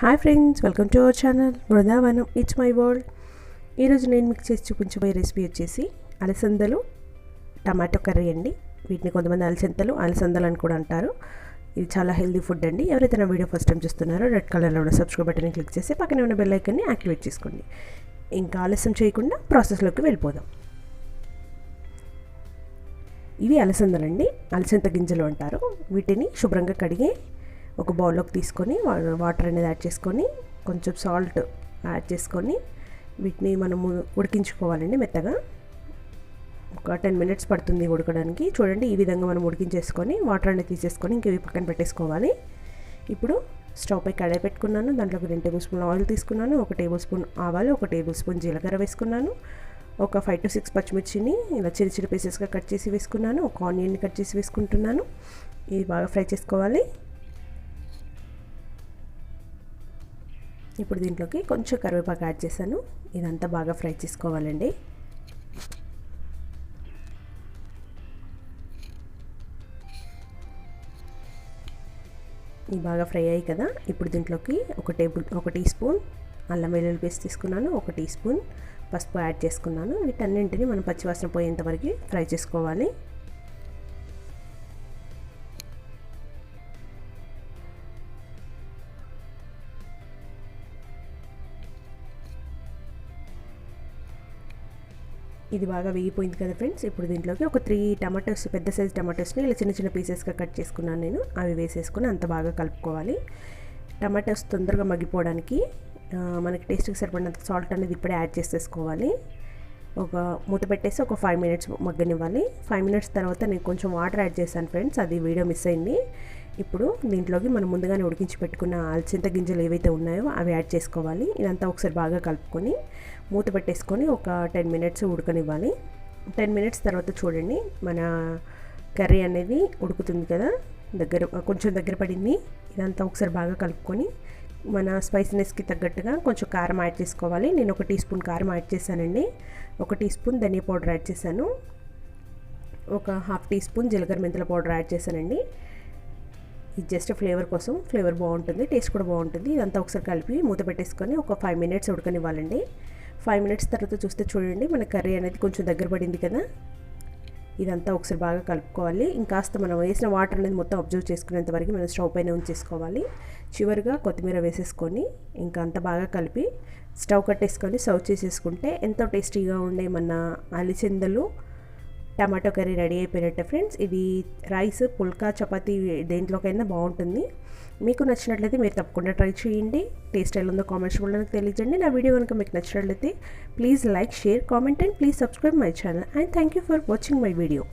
Hi friends welcome to our channel Brindavanam it's my world. ఈరోజు నేను మీకు చేసి చూపించబోయే రెసిపీ వచ్చేసి అలసందలు టమాటో కర్రీ అండి. వీటిని కొంతమంది అలసందలు అలసందలు అని కూడా అంటారు. ఇది చాలా హెల్దీ ఫుడ్ అండి. ఎవరైతే నా వీడియో ఫస్ట్ టైం చూస్తున్నారో రెడ్ కలర్లో ఉన్న సబ్స్క్రైబ్ బటన్ క్లిక్ చేసి పక్కనే ఉన్న బెల్ ఐకన్ని యాక్టివేట్ చేసుకోండి. ఇంకా ఆలస్యం చేయకుండా ప్రాసెస్లోకి వెళ్ళిపోదాం. ఇవి అలసందలండి. అలసంద గింజలు అంటారు. వీటిని శుభ్రంగా కడిగి ఒక బౌల్లోకి తీసుకొని వాటర్ అనేది యాడ్ చేసుకొని కొంచెం సాల్ట్ యాడ్ చేసుకొని వీటిని మనము ఉడికించుకోవాలండి మెత్తగా. ఒక టెన్ మినిట్స్ పడుతుంది ఉడకడానికి. చూడండి ఈ విధంగా మనం ఉడికించేసుకొని వాటర్ అనేది తీసేసుకొని ఇంక ఇవి పక్కన పెట్టేసుకోవాలి. ఇప్పుడు స్టవ్ పై కడాయి పెట్టుకున్నాను. దాంట్లోకి రెండు టేబుల్ స్పూన్ ఆయిల్ తీసుకున్నాను. ఒక టేబుల్ స్పూన్ ఆవాలు ఒక టేబుల్ స్పూన్ జీలకర్ర వేసుకున్నాను. ఒక ఫైవ్ టు సిక్స్ పచ్చిమిర్చిని ఇలా చిన్న చిన్న పీసెస్గా కట్ చేసి వేసుకున్నాను. ఒక ఆనియన్ని కట్ చేసి వేసుకుంటున్నాను. ఇది బాగా ఫ్రై చేసుకోవాలి. ఇప్పుడు దీంట్లోకి కొంచెం కరివేపాకు యాడ్ చేశాను. ఇదంతా బాగా ఫ్రై చేసుకోవాలండి. ఇవి బాగా ఫ్రై అయ్యాయి కదా. ఇప్పుడు దీంట్లోకి ఒక టేబుల్ ఒక టీ స్పూన్ అల్లం వెల్లుల్లి పేస్ట్ తీసుకున్నాను. ఒక టీ స్పూన్ పసుపు యాడ్ చేసుకున్నాను. వీటన్నింటినీ మనం పచ్చివాసన పోయేంత వరకు ఫ్రై చేసుకోవాలి. ఇది బాగా వేగిపోయింది కదా ఫ్రెండ్స్. ఇప్పుడు దీంట్లోకి ఒక త్రీ టమాటోస్ పెద్ద సైజ్ టమాటోస్ని ఇలా చిన్న చిన్న పీసెస్గా కట్ చేసుకున్నాను నేను. అవి వేసేసుకుని అంత బాగా కలుపుకోవాలి. టమాటోస్ తొందరగా మగ్గిపోవడానికి మనకి టేస్ట్కి సరిపడినంత సాల్ట్ అనేది ఇప్పుడే యాడ్ చేసేసుకోవాలి. ఒక మూత పెట్టేసి ఒక ఫైవ్ మినిట్స్ మగ్గనివ్వాలి. ఫైవ్ మినిట్స్ తర్వాత నేను కొంచెం వాటర్ యాడ్ చేశాను ఫ్రెండ్స్. అది వీడియో మిస్ అయింది. ఇప్పుడు దీంట్లోకి మనం ముందుగానే ఉడికించి పెట్టుకున్న అలచింత గింజలు ఏవైతే ఉన్నాయో అవి యాడ్ చేసుకోవాలి. ఇదంతా ఒకసారి బాగా కలుపుకొని మూత పెట్టేసుకొని ఒక టెన్ మినిట్స్ ఉడకనివ్వాలి. టెన్ మినిట్స్ తర్వాత చూడండి మన కర్రీ అనేది ఉడుకుతుంది కదా? దగ్గర కొంచెం దగ్గర పడింది. ఇదంతా ఒకసారి బాగా కలుపుకొని మన స్పైసీనెస్కి తగ్గట్టుగా కొంచెం కారం యాడ్ చేసుకోవాలి. నేను ఒక టీ స్పూన్ కారం యాడ్ చేశానండి. ఒక టీ స్పూన్ ధనియా పౌడర్ యాడ్ చేశాను. ఒక హాఫ్ టీ స్పూన్ జీలకర్ర మెంతుల పౌడర్ యాడ్ చేశానండి. ఇది జస్ట్ ఫ్లేవర్ కోసం. ఫ్లేవర్ బాగుంటుంది టేస్ట్ కూడా బాగుంటుంది. ఇదంతా ఒకసారి కలిపి మూత పెట్టేసుకొని ఒక ఫైవ్ మినిట్స్ ఉడకనివ్వాలండి. ఫైవ్ మినిట్స్ తర్వాత చూస్తే చూడండి మన కర్రీ అనేది కొంచెం దగ్గర పడింది కదా. ఇదంతా ఒకసారి బాగా కలుపుకోవాలి. ఇంకాస్త మనం వేసిన వాటర్ అనేది మొత్తం అబ్జర్వ్ చేసుకునేంత వరకు మనం స్టవ్ పైన ఉంచేసుకోవాలి. చివరిగా కొత్తిమీర వేసేసుకొని ఇంకా అంత బాగా కలిపి స్టవ్ కట్టేసుకొని సర్వ్ చేసేసుకుంటే ఎంతో టేస్టీగా ఉండే మన అలిచెందలు టమాటో కర్రీ రెడీ అయిపోయినట్టే ఫ్రెండ్స్. ఇది రైస్ పుల్కా చపాతీ దేంట్లోకైనా బాగుంటుంది. మీకు నచ్చినట్లయితే మీరు తప్పకుండా ట్రై చేయండి. టేస్ట్ ఎలా ఉందో కామెంట్స్ కూడా నాకు తెలియజేయండి. నా వీడియో కనుక మీకు నచ్చినట్లయితే please like share comment and please subscribe my channel. And thank you for watching my video.